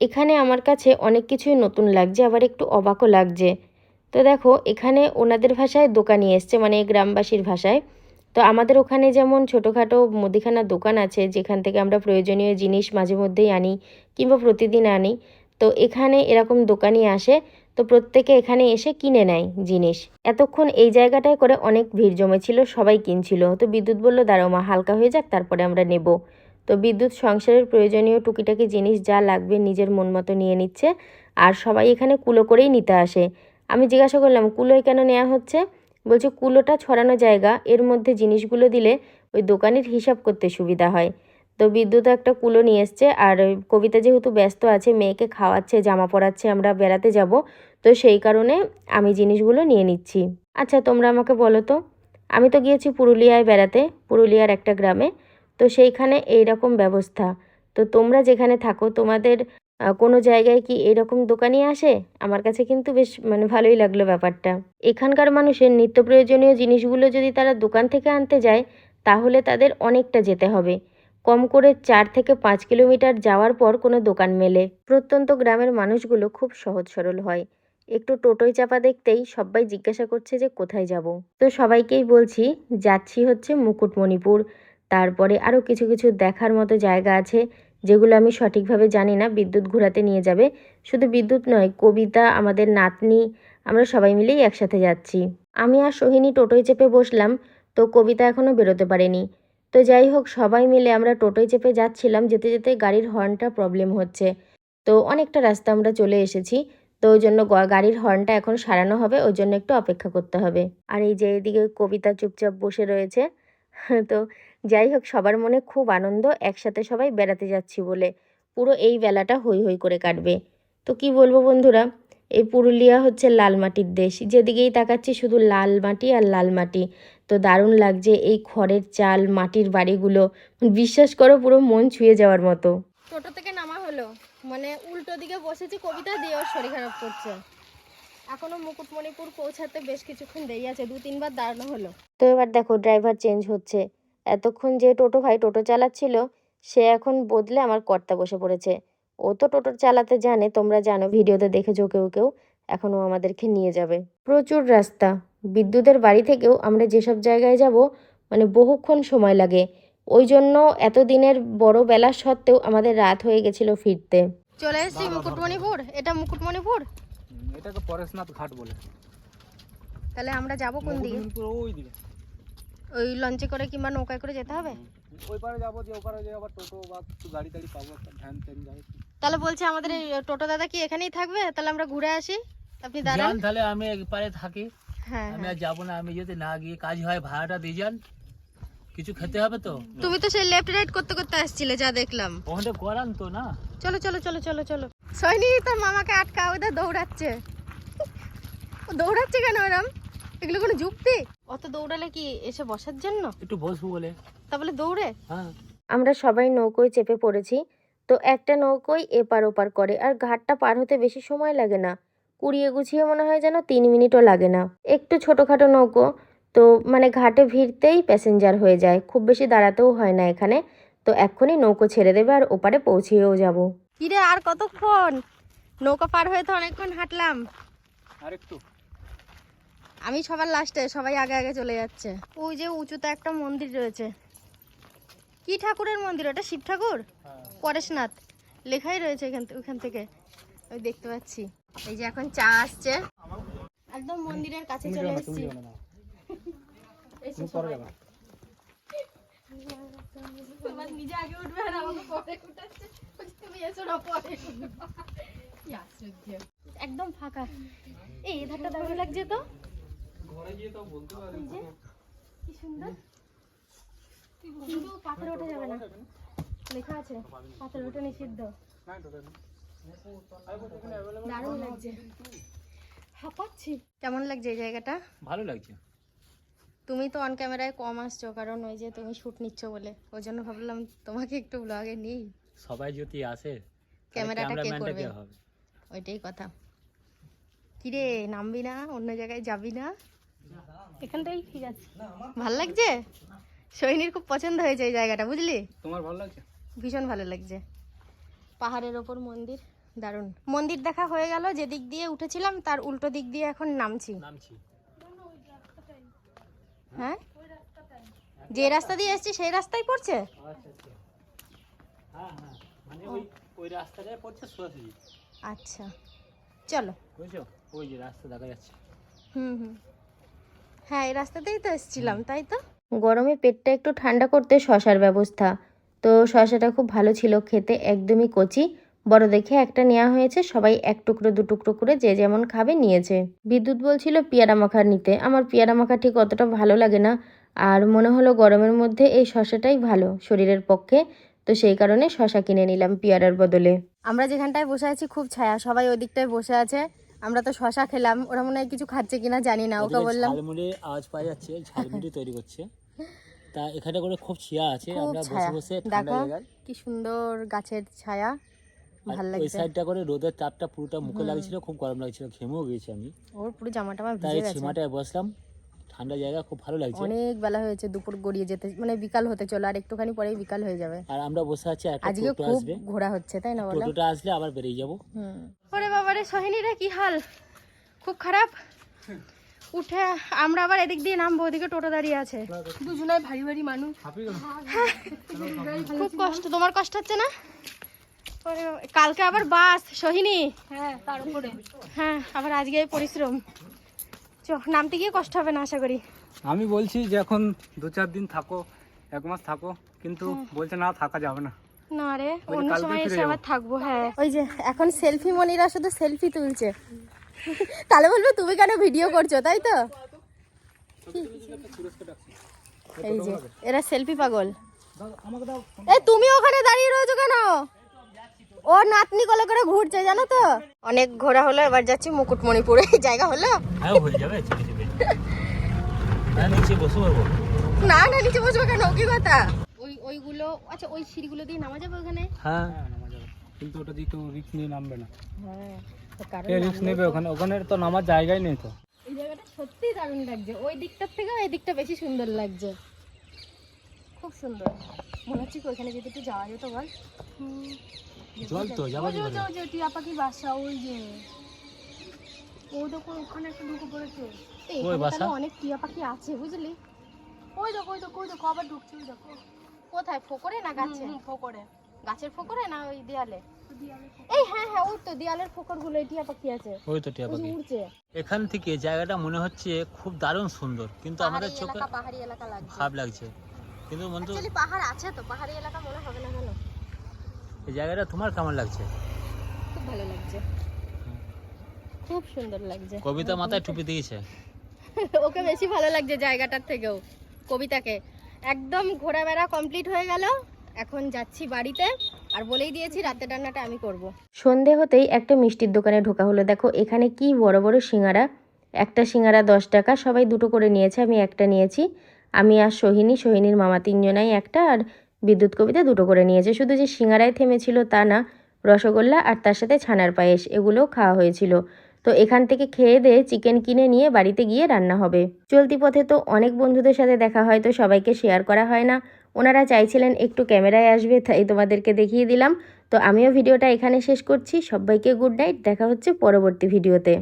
এখানে আমার কাছে অনেক কিছুই নতুন লাগছে, আবার একটু অবাকও লাগছে। তো দেখো, এখানে ওনাদের ভাষায় দোকানি এসছে মানে গ্রামবাসীর ভাষায়। তো আমাদের ওখানে যেমন ছোটোখাটো মুদিখানার দোকান আছে, যেখান থেকে আমরা প্রয়োজনীয় জিনিস মাঝে মধ্যেই আনি কিংবা প্রতিদিন আনি, তো এখানে এরকম দোকানই আসে, তো প্রত্যেকে এখানে এসে কিনে নেয় জিনিস। এতক্ষণ এই জায়গাটায় করে অনেক ভিড় জমেছিল, সবাই কিনছিল। তো বিদ্যুৎ বলল, দাঁড়াও মা, হালকা হয়ে যাক, তারপরে আমরা নেব। তো বিদ্যুৎ সংসারের প্রয়োজনীয় টুকিটাকি জিনিস যা লাগবে নিজের মন মতো নিয়ে নিচ্ছে আর সবাই এখানে কুলো করেই নিতে আসে। আমি জিজ্ঞাসা করলাম, কুলোয় কেন নেওয়া হচ্ছে? বলছে, কুলোটা ছড়ানো জায়গা, এর মধ্যে জিনিসগুলো দিলে ওই দোকানের হিসাব করতে সুবিধা হয়। তো বিদ্যুৎ একটা কুলো নিয়ে এসছে আর কবিতা যেহেতু ব্যস্ত আছে, মেয়েকে খাওয়াচ্ছে, জামা পরাচ্ছে, আমরা বেড়াতে যাব, তো সেই কারণে আমি জিনিসগুলো নিয়ে নিচ্ছি। আচ্ছা তোমরা আমাকে বলো তো, আমি তো গিয়েছি পুরুলিয়ায় বেড়াতে, পুরুলিয়ার একটা গ্রামে। তো সেইখানে এই রকম ব্যবস্থা। তো তোমরা যেখানে থাকো, তোমাদের কোনো জায়গায় কি এরকম দোকানই আসে? আমার কাছে কিন্তু বেশ মানে ভালোই লাগল ব্যাপারটা। এখানকার মানুষের নিত্য প্রয়োজনীয় জিনিসগুলো যদি তারা দোকান থেকে আনতে যায়, তাহলে তাদের অনেকটা যেতে হবে। কম করে চার থেকে পাঁচ কিলোমিটার যাওয়ার পর কোনো দোকান মেলে। প্রত্যন্ত গ্রামের মানুষগুলো খুব সহজ সরল হয়। একটু টোটোয় চাপা দেখতেই সবাই জিজ্ঞাসা করছে যে কোথায় যাব? তো সবাইকেই বলছি, যাচ্ছি হচ্ছে মুকুটমণিপুর। তারপরে আরও কিছু কিছু দেখার মতো জায়গা আছে, যেগুলো আমি সঠিকভাবে জানি না, বিদ্যুৎ ঘোরাতে নিয়ে যাবে। শুধু বিদ্যুৎ নয়, কবিতা, আমাদের নাতনি, আমরা সবাই মিলেই একসাথে যাচ্ছি। আমি আর সোহিনী টোটোয় চেপে বসলাম, তো কবিতা এখনও বেরোতে পারেনি। তো যাই হোক, সবাই মিলে আমরা টোটোয় চেপে যাচ্ছিলাম, যেতে যেতে গাড়ির হর্নটা প্রবলেম হচ্ছে। তো অনেকটা রাস্তা আমরা চলে এসেছি, তো ওই জন্য গাড়ির হর্নটা এখন সারানো হবে, ওই জন্য একটু অপেক্ষা করতে হবে। আর এই যে এদিকে কবিতা চুপচাপ বসে রয়েছে, তো যাই হোক সবার মনে খুব আনন্দ একসাথে সবাই বেড়াতে যাচ্ছি বলে পুরো এই বেলাটা হই হই করে কাটবে। তো কি বলব বন্ধুরা এই পুরুলিয়া হচ্ছে লাল মাটির দেশ যেদিকেই তাকাচ্ছি শুধু লাল মাটি আর লাল মাটি। তো দারুণ লাগছে এই খড়ের চাল মাটির বাড়িগুলো বিশ্বাস করো পুরো মন ছুঁয়ে যাওয়ার মতো। টোটো থেকে নামা হলো মানে উল্টো দিকে বসেছি কবিতা দিয়ে ওর শরীর খারাপ করছে। এখনও মুকুটমণিপুর পৌঁছাতে বেশ কিছুক্ষণ দেরি আছে দু তিনবার দাঁড়ানো হলো। তো এবার দেখো ড্রাইভার চেঞ্জ হচ্ছে। এতক্ষণ যে টোটো ভাই টোটো চালাচ্ছিল সে এখন বদলে আমার কর্তা বসে পড়েছে। ও তো টোটো চালাতে জানে তোমরা জানো ভিডিওতে দেখেছ কেউ কেউ এখন ও আমাদেরকে নিয়ে যাবে। প্রচুর রাস্তা। বিদ্যুতের বাড়ি থেকেও আমরা যেসব জায়গায় যাব মানে বহুক্ষণ সময় লাগে। ওই জন্য এতদিনের বড় বেলা সত্ত্বেও আমাদের রাত হয়ে গেছিল ফিরতে। চলে এসেছি মুকুটমণিপুর। এটা মুকুটমণিপুর? এটাকে পরেশনাথ ঘাট বলে। তাহলে আমরা যাব কোন দিকে? মুকুটমণিপুর ওই দিকে। ওই লঞ্চে করে কিংবা নৌকায় করে যেতে হবে? ওই পারে যাব যে ওপারে যে আবার টোটো বা গাড়ি টাড়ি পাবো ভ্যান ট্যান যাবে তাহলে বলছে আমাদের এই টোটো দাদা কি এখানেই থাকবে? তাহলে আমরা ঘুরে আসি। আপনি দাঁড়ান। যান তাহলে আমি একবারে থাকি। হ্যাঁ আমি হ্যাঁ। আর যাব না আমি যদি না গিয়ে কাজ হয় ভাড়াটা দিয়ে যান। কিছু খেতে হবে তো? তুমি তো সেই লেফট রাইট করতে করতে আসছিলে যা দেখলাম। ওখানে করান তো না? চলো চলো চলো চলো চলো। সৈনি তোর মামাকে আটকা ওদের দৌড়াচ্ছে। ও দৌড়াচ্ছে কেন ওরম? এগুলো কোনো যুক্তি? অত দৌড়ালে কি এসে বসার জন্য? একটু বসবো বলে। তা বলে দৌড়ে। হ্যাঁ। আমরা সবাই নৌকোয় চেপে পড়েছি তো একটা নৌকোই এপার ওপার করে আর ঘাটটা পার হতে বেশি সময় লাগে না। কুড়িয়ে গুছিয়ে মনে হয় যেন তিন মিনিটও লাগে না। একটু ছোটোখাটো নৌকো তো মানে ঘাটে ভিড়তেই প্যাসেঞ্জার হয়ে যায়। খুব বেশি দাঁড়াতেও হয় না এখানে। তো এক্ষুনি নৌকো ছেড়ে দেবে আর ওপারে পৌঁছেও যাব। কিরে আর কতক্ষণ? নৌকা পার হয়ে তো অনেকক্ষণ হাঁটলাম। আর একটু আমি সবার লাস্টে সবাই আগে আগে চলে যাচ্ছে। ওই যে উঁচুতে একটা মন্দির রয়েছে। কি ঠাকুরের মন্দির? ওটা শিব ঠাকুর? পরেশনাথ। লেখাই রয়েছে এখান থেকে ওখান থেকে। ওই দেখতে পাচ্ছি। এই যে এখন চা আসছে। একদম মন্দিরের কাছে চলে এসেছি। এসে সবাই। তোমার নিজে আগে উঠবে আর আমাকে পরে উঠাচ্ছে। তুমি এসো না পরে উঠবে। কি আশ্চর্য। একদম ফাঁকা। এই এ ধারটা দারুণ লাগছে তো? এই যে, কি সুন্দর। কিন্তু পাথরে ওঠা যাবে না। লেখা আছে পাথরে ওঠা নিষিদ্ধ দারুণ লাগছে। হাঁপাচ্ছি। কেমন লাগছে এই জায়গাটা? ভালো লাগছে। তুমি তো অন ক্যামেরায় কম আসছো কারণ ওই যে তুমি শুট নিচ্ছ বলে। ওই জন্য ভাবলাম তোমাকে একটু ব্লগে নিই। সবাই যদি আসে ক্যামেরাটা কে করবে? ওইটাই কথা। কিরে নামবি না? অন্য জায়গায় যাবি না? এখানটাই ঠিক আছে। ভালো লাগছে? সৈনির খুব পছন্দ হয়েছে এই জায়গাটা বুঝলি? তোমার ভালো লাগছে? ভীষণ ভালো লাগছে। পাহাড়ের ওপর মন্দির দারুণ। মন্দির দেখা হয়ে গেল যে দিক দিয়ে উঠেছিলাম তার উল্টো দিক দিয়ে এখন নামছি। নামছি। হ্যাঁ? যে রাস্তা দিয়ে এসছি সেই রাস্তায় পড়ছে? আচ্ছা আচ্ছা। হ্যাঁ হ্যাঁ। মানে ওই ওই রাস্তাটায় পড়ছে সোজাসুজি। আচ্ছা। চলো। বুঝছ? ওই যে রাস্তা দেখা যাচ্ছে। হুম হুম। হ্যাঁ এই রাস্তাতেই তো এসেছিলাম তাই তো? গরমে পেটটা একটু ঠান্ডা করতে শশার ব্যবস্থা। তো শশাটা খুব ভালো ছিল খেতে একদমই কচি। বড় দেখে একটা নেওয়া হয়েছে সবাই এক টুকরো দু টুকরো করে যে যেমন খাবে নিয়েছে। বিদ্যুৎ বলছিল পেয়ারা মাখা নিতে। আমার পেয়ারা মাখা ঠিক অতটা ভালো লাগে না। আর মনে হলো গরমের মধ্যে এই শশাটাই ভালো শরীরের পক্ষে। তো সেই কারণে শশা কিনে নিলাম পেয়ারার বদলে। আমরা যেখানটায় বসে আছি খুব ছায়া সবাই ওই দিকটায় বসে আছে। আমরা তো শশা খেলাম ওরা মনে হয় কিছু খাচ্ছে কিনা জানি না ওকে বললাম। ঝালমুড়ি আওয়াজ পাওয়া যাচ্ছে ঝালমুড়ি তৈরি করছে। তা এখানে করে খুব ছায়া আছে আমরা বসে বসে ঠান্ডা জায়গায়। কি সুন্দর গাছের ছায়া ভালো ভালো ওই লাগছে। সাইডটা করে রোদের তাপটা পুরোটা মুখে লাগছিল খুব গরম লাগছিল ঘেমেও গেছি আমি। ওর পুরো জামাটা আমার তাই ভিজে গেছে। সীমাটায় বসলাম ঠান্ডা জায়গা খুব ভালো লাগছে। অনেক বেলা হয়েছে দুপুর গড়িয়ে যেতে মানে বিকাল হতে চলো আর একটুখানি পরেই বিকাল হয়ে যাবে। আর আমরা বসে আছি একটা আজকে খুব ঘোরা হচ্ছে তাই না বলো? টোটোটা আসলে আবার বেরিয়ে যাব। হুম। ওরে বাবারে সোহিনী রে কি হাল? খুব খারাপ? উঠে আমরা আবার এদিক দিয়ে নামবো ওদিকে টোটো দাঁড়িয়ে আছে। দুজনাই ভারী ভারী মানুষ। খুব কষ্ট তোমার কষ্ট হচ্ছে না? কালকে আবার বাস সোহিনী? হ্যাঁ তার উপরে। হ্যাঁ আবার আজকে এই পরিশ্রম। চ নামতে গিয়ে কষ্ট হবে না আশা করি। আমি বলছি যে এখন দু চার দিন থাকো এক মাস থাকো কিন্তু বলছে না থাকা যাবে না। না রে অন্য সময় এসে আবার থাকব হ্যাঁ। ওই যে এখন সেলফি মনিরা শুধু সেলফি তুলছে। তাহলে বলব তুমি কেন ভিডিও করছ? তাই তো? এই যে এরা সেলফি পাগল। আমাকে দাও। এই তুমি ওখানে দাঁড়িয়ে রয়েছো কেন? ও নাতনি কলে করে ঘুরছে জানো তো? অনেক ঘোরা হলো এবার যাচ্ছি মুকুটমণিপুরে এই জায়গা হলো? হ্যাঁ হয়ে হ্যাঁ না না নিচে বসবে কেন? কি কথা? ওই ওইগুলো আচ্ছা ওই সিঁড়িগুলো দিয়ে নামা যাবে ওখানে? হ্যাঁ। নামা যাবে। কিন্তু ওটা দিয়ে তো রিক্স নিয়ে নামবে না। হ্যাঁ তো কারণ কে রিক্স নেবে ওখানে? ওখানে তো নামার জায়গাই নেই তো। এই জায়গাটা সত্যিই দারুণ লাগছে। ওই দিকটার থেকে এই দিকটা বেশি সুন্দর লাগছে। খুব সুন্দর। মনে হচ্ছে কি ওইখানে যদি একটু যাওয়া যেত বল? জল তো যাব ওই যে, ওই যে, টিয়া পাখির বাসা ওই যে। ও দেখো ওখানে একটা ঢুকে পড়েছে। এই, এখানে বাসা? তাহলে অনেক টিয়া পাখি আছে বুঝলি? ওই দেখো ওই দেখো ওই দেখো আবার ঢুকছে ওই দেখো। কোথায় ফোকরে না গাছে ফোকরে। গাছের ফোকরে না ওই দেয়ালে? এই হ্যাঁ হ্যাঁ ওই তো দেয়ালের ফোকরগুলো টিয়া পাখি আছে। ওই তো টিয়া ওই যে পাখি। উড়ছে। এখান থেকে জায়গাটা মনে হচ্ছে খুব দারুণ সুন্দর কিন্তু আমাদের পাহাড়ি চোখে এলাকা পাহাড়ি এলাকা লাগছে। ভাব লাগছে। কিন্তু বন্ধু অ্যাকচুয়ালি পাহাড় আছে তো পাহাড়ি এলাকা মনে হবে না। এই জায়গাটা তোমার কেমন লাগছে? খুব ভালো লাগছে। খুব সুন্দর লাগছে। কবিতা মাথায় টুপি দিয়েছে। ওকে বেশি ভালো লাগছে জায়গাটার থেকেও কবিতাকে। একদম ঘোরাবেড়া কমপ্লিট হয়ে গেল। এখন যাচ্ছি বাড়িতে আর বলেই দিয়েছি রাতের রান্নাটা আমি করব। সন্ধে হতেই একটা মিষ্টির দোকানে ঢোকা হলো। দেখো এখানে কি বড় বড় সিঙ্গারা। একটা সিঙ্গারা দশ টাকা সবাই দুটো করে নিয়েছে আমি একটা নিয়েছি। আমি আর সোহিনী সোহিনীর মামা তিনজনাই একটা আর বিদ্যুৎ কবিতা দুটো করে নিয়েছে। শুধু যে সিঙ্গারায় থেমেছিল তা না, রসগোল্লা আর তার সাথে ছানার পায়েস, এগুলোও খাওয়া হয়েছিল। তো এখান থেকে খেয়ে দিয়ে চিকেন কিনে নিয়ে বাড়িতে গিয়ে রান্না হবে। চলতি পথে তো অনেক বন্ধুদের সাথে দেখা হয়, তো সবাইকে শেয়ার করা হয় না। ওনারা চাইছিলেন একটু ক্যামেরায় আসবে, তাই তোমাদেরকে দেখিয়ে দিলাম। তো আমিও ভিডিওটা এখানে শেষ করছি। সবাইকে গুড নাইট দেখা হচ্ছে পরবর্তী ভিডিওতে